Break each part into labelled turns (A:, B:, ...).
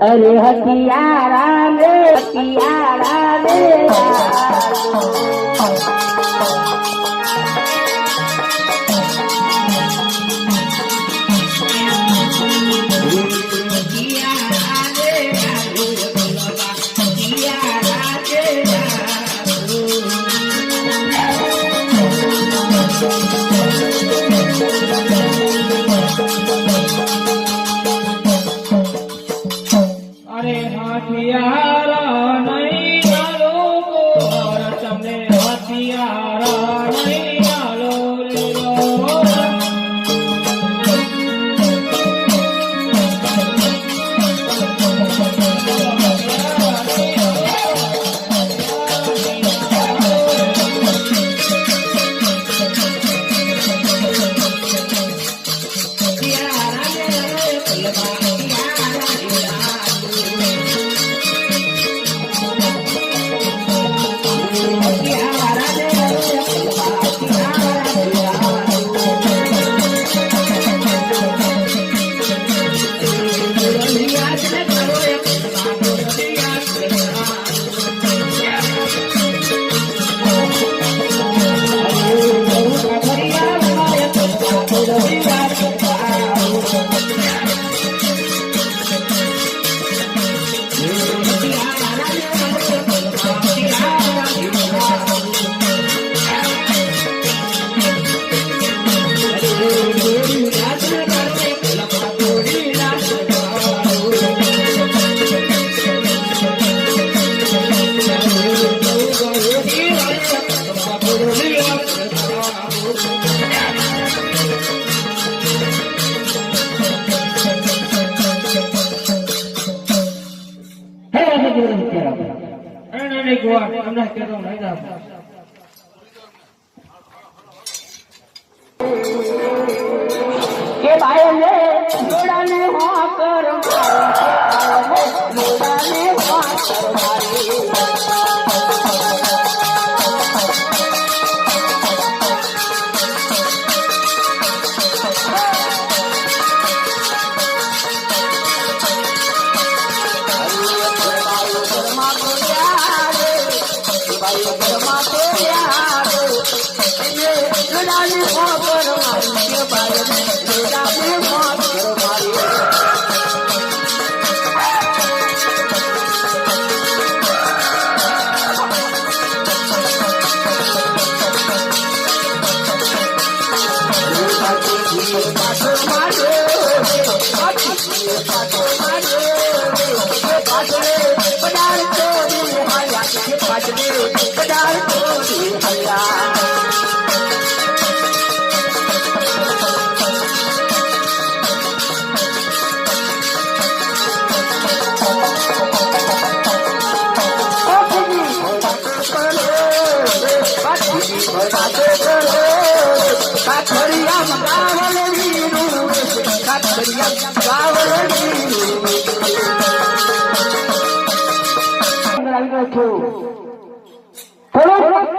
A: અરે હતિયારા રે હતિયારા રે
B: નહીં ગોર તમને કહેતો નહીં જાવ
A: કે ભાઈ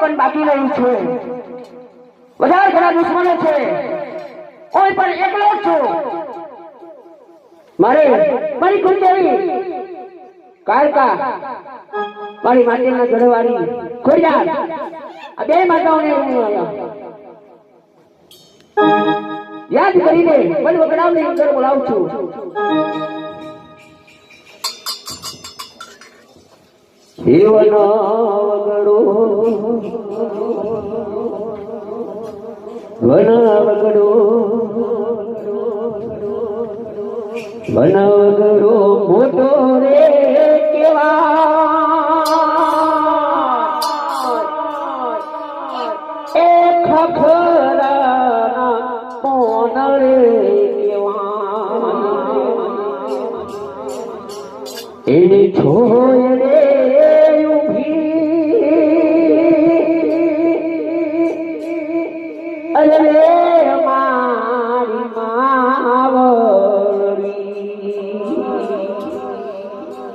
A: પણ બાકી રહ્યું છે વધારે ઘણા દુશ્મનો છે કોઈ પણ એકલો મારે મારી કુંડળી કાળકા મારી માટેના ઘરવાળી ખોડિયાર આ બે માતાઓને યાદ કરીને મન વગડાવની અંદર બોલાવું છું. વગડો વગડો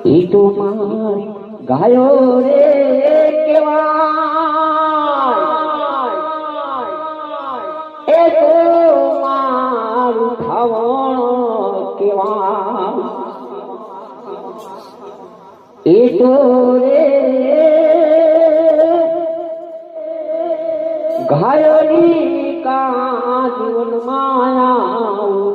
A: ઈ તો મારી ગાયો રે કેવાય એ તો મારું ખાવણ કેવાય એ તો રે ઘાયલી કા જીવન માયા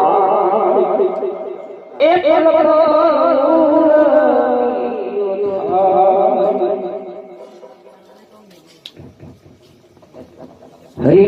A: હરી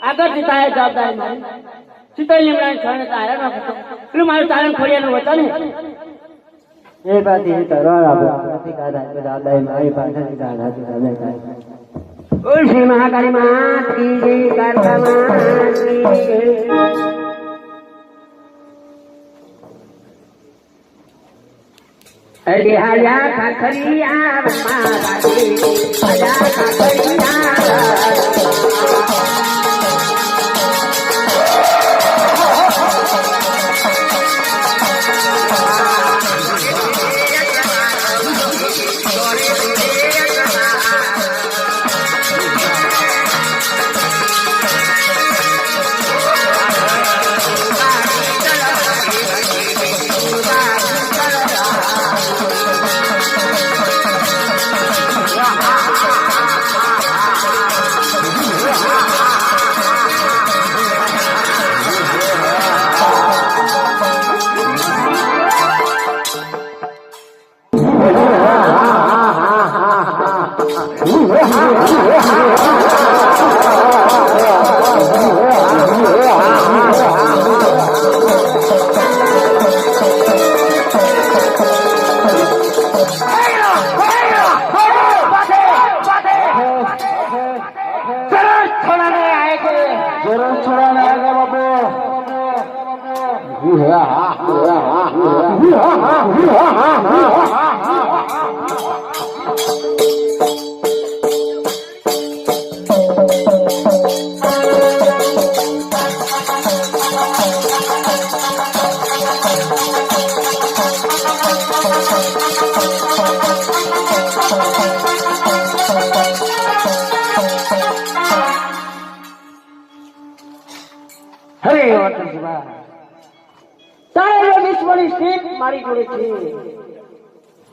A: આગળથી તારે જવાબદારી મારી. શીતળ લીમડાની શરણે તારે ન હતો પેલું મારું તારણ ખોડિયાનું વચન હે.
C: એ પાછી તરવાર આપો. નથી કાઢા તો દાદા મારી દાદા
A: શ્રી મહાકાળી માત કી જય કાળકા માત કી જય. અરે હાલ્યા મારા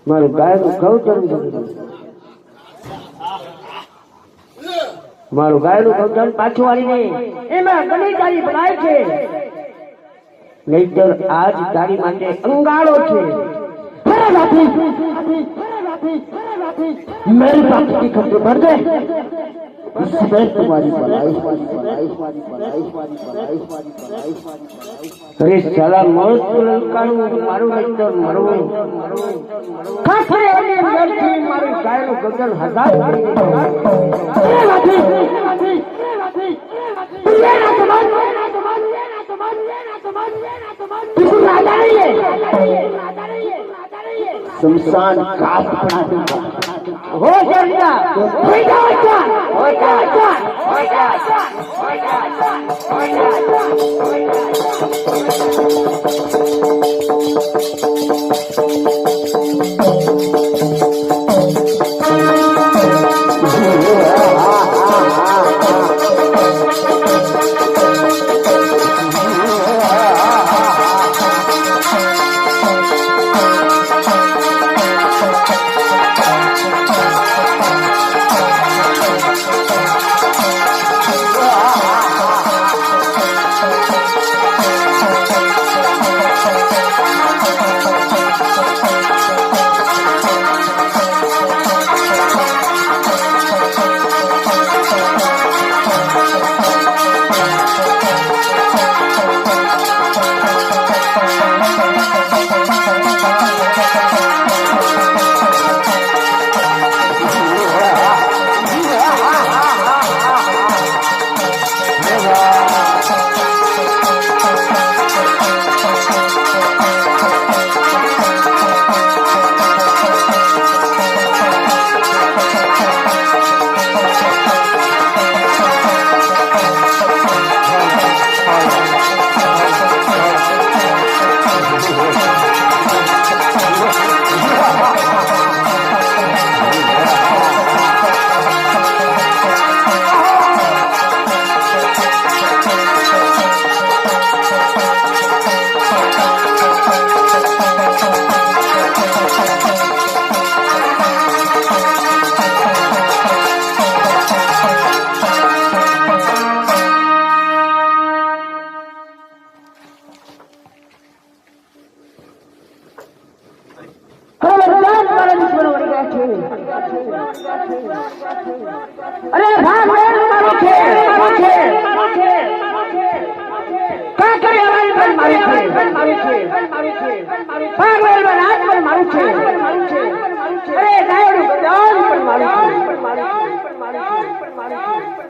A: મારી
C: ગાયનું ઘઉં
A: મારું ગાયનું ગૌધન પાછું નહીં એમાં ઘણી તારી ભલાઈ છે. નહીતર આજ તારી માટે અંગાળો છે! मेरी बात की खबरें बढ़
C: गए तुम्हारी अरे साला मौत को
A: ललकारू मारो मित्र मरो काफरे ने मरती मारी गाय नो गगन हजार अरे लाठी ये ना समझ ये ना समझ ये ना समझ ये ना समझ ये ना समझ
C: शमशान घाट बना दूंगा
A: हो जाएगा हो जाएगा हो जाएगा हो जाएगा हो जाएगा हो जाएगा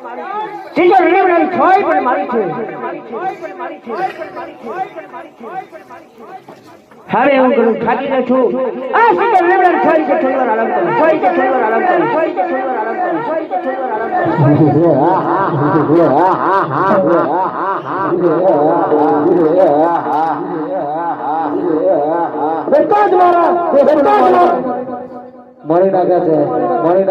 A: ટીચર રેવડન છોય પણ મારી છે હવે હું કરું થાકીને છું આ સુંદર લીમડા છોડી કે છોડવા આરામ કરું છોડી કે છોડવા આરામ કરું છોડી કે છોડવા આરામ કરું છોડી કે છોડવા આરામ કરું
C: મળી નાખે છે મળી નાખે